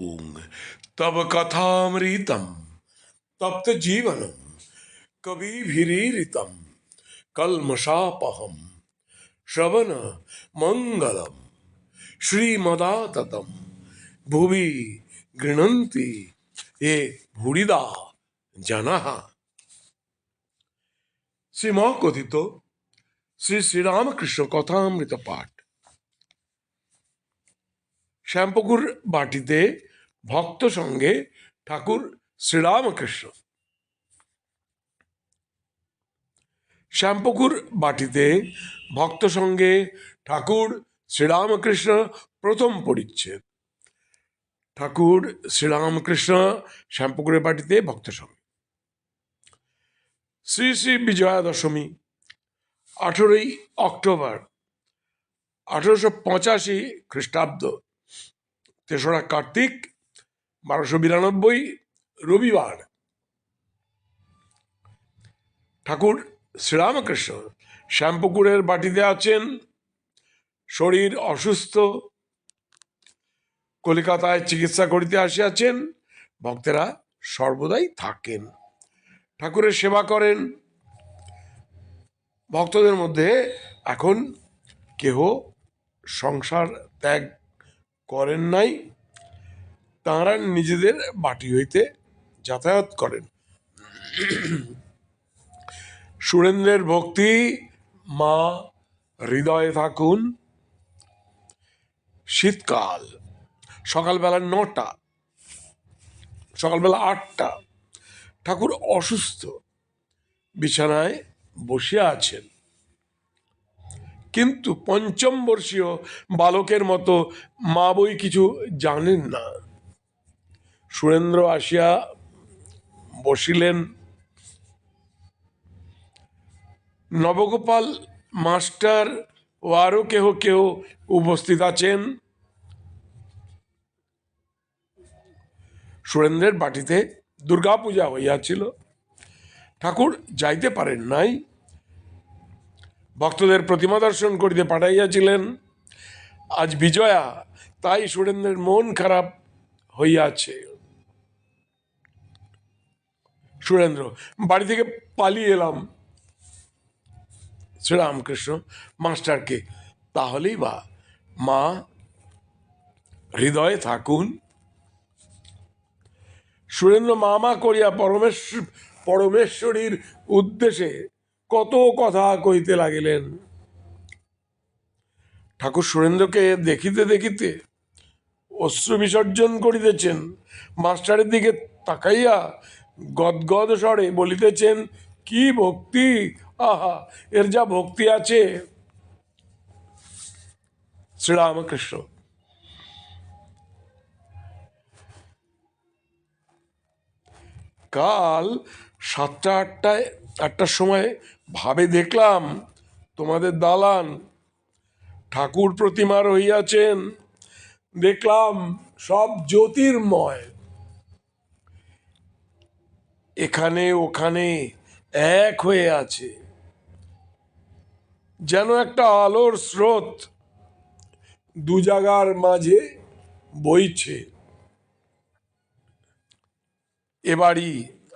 ओम तब कथामृतम तप्त जीवनम कवि भीरीरितम कलमशापहम श्रवण मंगलम श्रीमदाततम भुवि गृणन्ति ये भूरिदा जनाः শ্রীম কথিত শ্রী শ্রীরামকৃষ্ণ কথামৃত পাঠ শ্যামপুকুর বাটিতে ভক্ত সঙ্গে ঠাকুর শ্রীরামকৃষ্ণ। শ্যামপুকুর বাটিতে ভক্ত সঙ্গে ঠাকুর শ্রীরামকৃষ্ণ প্রথম পরিচ্ছেদ। ঠাকুর শ্রীরামকৃষ্ণ শ্যামপুকুরের বাটিতে ভক্ত সঙ্গে। শ্রী শ্রী বিজয়া দশমী আঠেরোই অক্টোবর, আঠেরোশো পঁচাশি খ্রিস্টাব্দ, তেসরা কার্তিক বারোশো বিরানব্বই রবিবার। ঠাকুর শ্রীরামকৃষ্ণ শ্যামপুকুরের বাটিতে আছেন, শরীর অসুস্থ, কলিকাতায় চিকিৎসা করিতে আসিয়াছেন, ভক্তেরা সর্বদাই থাকেন। ঠাকুরের সেবা করেন। ভক্তদের মধ্যে এখন কেহ সংসার ত্যাগ করেন নাই। তাঁরা নিজেদের বাটি হইতে যাতায়াত করেন। সুরেন্দ্রের ভক্তি, মা হৃদয়ে থাকুন। শীতকাল, সকালবেলা নটা, সকালবেলা আটটা। ঠাকুর অসুস্থ, বিছানায় বসিয়া আছেন। কিন্তু পঞ্চম বর্ষীয় বালকের মতো মা বই কিছু জানেন না। সুরেন্দ্র আসিয়া বসিলেন। নবগোপাল মাস্টার ও আরও কেহ কেহ উপস্থিত আছেন। সুরেন্দ্রের বাটিতে দুর্গাপূজা হইয়াছিল। ঠাকুর যাইতে পারেন নাই। ভক্তদের প্রতিমা দর্শন করিতে পাঠাইয়াছিলেন। আজ বিজয়া, তাই সুরেন্দ্রের মন খারাপ হইয়াছে। সুরেন্দ্র, বাড়ি থেকে পালিয়ে এলাম। শ্রীরামকৃষ্ণ, মাস্টারকে। তাহলেই বা, মা, হৃদয়ে থাকুন। সুরেন্দ্র মামা করিয়া পরমেশ্বর পরমেশ্বরীর উদ্দেশ্যে কত কথা কইতে লাগিলেন। ঠাকুর সুরেন্দ্রকে দেখিতে দেখিতে অশ্রু বিসর্জন করিতেছেন। মাস্টারের দিকে তাকাইয়া গদগদ স্বরে বলিতেছেন, কি ভক্তি? আহা, এর যা ভক্তি আছে। শ্রীরামকৃষ্ণ। কাল সাতটা আটটায়, আটটার সময় ভাবে দেখলাম তোমাদের দালান। ঠাকুর প্রতিমা রহিয়াছেন। দেখলাম সব জ্যোতির্ময়। এখানে ওখানে এক হয়ে আছে। যেন একটা আলোর স্রোত দু জায়গার মাঝে বইছে। এ বাড়ি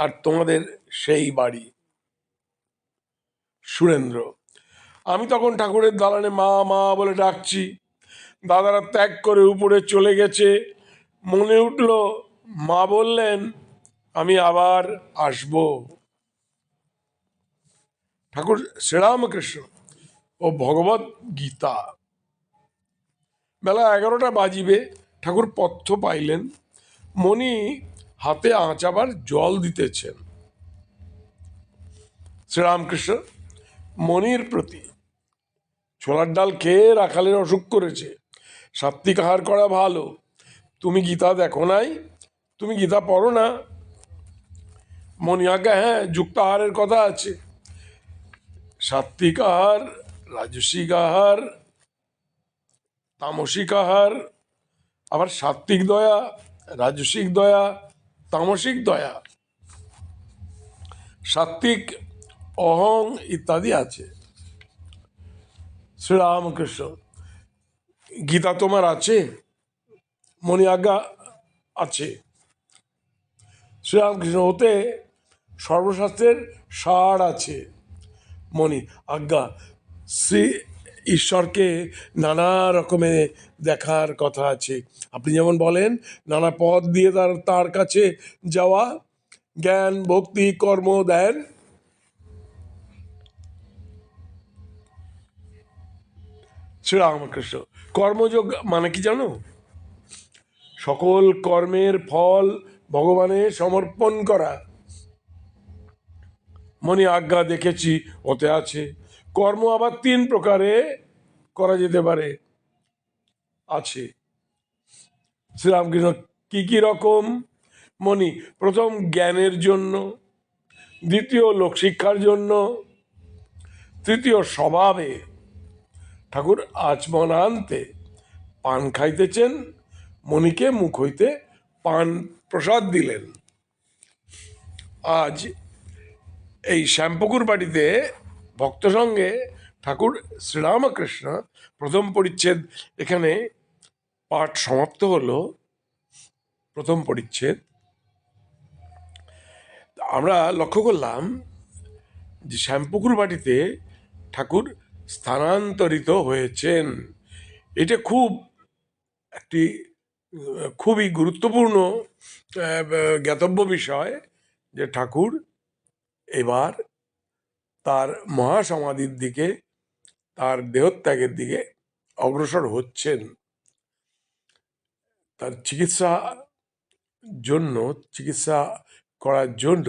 আর তোমাদের সেই বাড়ি। সুরেন্দ্র, আমি তখন ঠাকুরের দালানে মা মা বলে ডাকছি। দাদারা ত্যাগ করে উপরে চলে গেছে। মনে উঠল, মা বললেন আমি আবার আসব। ঠাকুর শ্রীরামকৃষ্ণ ও ভগবত গীতা। বেলা এগারোটা বাজিবে, ঠাকুর পথ্য পাইলেন। মণি হাতে আঁচাবার জল দিতেছেন। শ্রীরামকৃষ্ণ মনির প্রতি ছোলার ডাল খেয়ে রাখালের অসুখ করেছে। সাত্বিক আহার করা ভালো। তুমি গীতা দেখো নাই? তুমি গীতা পড়ো না? মনি আজ্ঞা হ্যাঁ যুক্ত আহারের কথা আছে। সাত্বিক আহার রাজসিক আহার তামসিক আহার আবার সাত্বিক দয়া, রাজসিক দয়া, তামসিক দয়া। সাত্বিক, অহং ইত্যাদি আছে। শ্রীরামকৃষ্ণ, গীতা তোমার আছে মনি আজ্ঞা আছে। শ্রীরামকৃষ্ণ ওতে সর্বশাস্ত্রের সার আছে। মনি আজ্ঞা, শ্রী ঈশ্বরকে নানা রকমে দেখার কথা আছে। আপনি যেমন বলেন, নানা পথ দিয়ে তার তার কাছে যাওয়া, জ্ঞান, ভক্তি, কর্ম দেন শ্রীরামকৃষ্ণ, কর্মযোগ মানে কি জানো? সকল কর্মের ফল ভগবানে সমর্পণ করা। মনে আজ্ঞা দেখেছি, ওতে আছে। কর্ম আবার তিন প্রকারে করা যেতে পারে। আছে। শ্রীরামকৃষ্ণ, কি কি রকম? মনি প্রথম জ্ঞানের জন্য, দ্বিতীয় লোকশিক্ষার জন্য, তৃতীয় স্বভাবে। ঠাকুর আচমন আনতে পান খাইতেছেন, মণিকে মুখ হইতে পান প্রসাদ দিলেন। আজ এই শ্যামপুকুর বাড়িতে ভক্ত সঙ্গে ঠাকুর শ্রীরামকৃষ্ণ প্রথম পরিচ্ছেদ এখানে পাঠ সমাপ্ত হলো। প্রথম পরিচ্ছেদ। আমরা লক্ষ্য করলাম যে শ্যামপুকুর বাড়িতে ঠাকুর স্থানান্তরিত হয়েছেন। এটা খুব একটি, খুবই গুরুত্বপূর্ণ জ্ঞাতব্য বিষয় যে ঠাকুর এবার তার মহাসমাধির দিকে, তার দেহত্যাগের দিকে অগ্রসর হচ্ছেন। তার চিকিৎসা জন্য, চিকিৎসা করার জন্য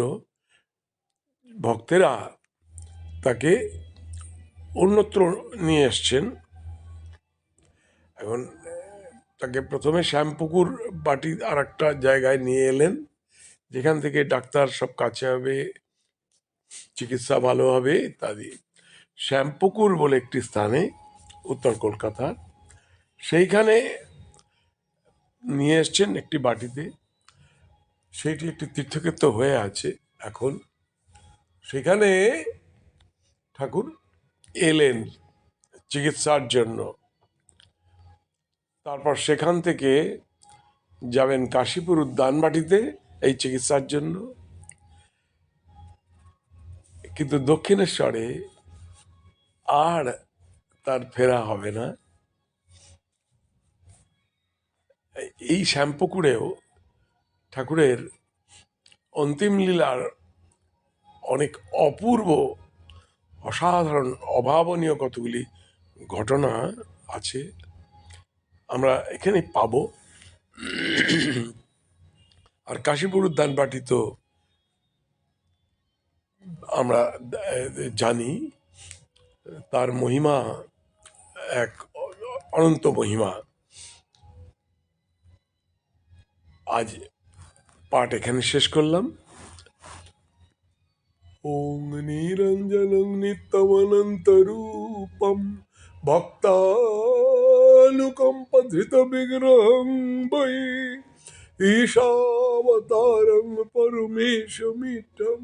ভক্তেরা তাকে অন্যত্র নিয়ে এসছেন। এখন তাকে প্রথমে শ্যামপুকুর বাটি আর একটা জায়গায় নিয়ে এলেন, যেখান থেকে ডাক্তার সব কাছে হবে। চিকিৎসা ভালো হবে ইত্যাদি শ্যামপুকুর বলে একটি স্থানে, উত্তর কলকাতার সেইখানে নিয়ে এসছেন একটি বাটিতে। সেইটি একটি তীর্থক্ষেত্র হয়ে আছে এখন। সেখানে ঠাকুর এলেন চিকিৎসার জন্য। তারপর সেখান থেকে যাবেন কাশীপুর উদ্যানবাটিতে এই চিকিৎসার জন্য। কিন্তু দক্ষিণেশ্বরে আর তার ফেরা হবে না। এই শ্যামপুকুরেও ঠাকুরের অন্তিম লীলার অনেক অপূর্ব, অসাধারণ, অভাবনীয় কতগুলি ঘটনা আছে, আমরা এখানে পাবো। আর কাশীপুর উদ্যানবাটি তো আমরা জানি, তার মহিমা এক অনন্ত মহিমা। আজ পাঠ এখানে শেষ করলাম। ওং নিরঞ্জনং নিত্যমনন্তরূপম ভক্তানুকম্পধৃত বিগ্রহং বৈ ঈশাবতারং পরমেশমিটম।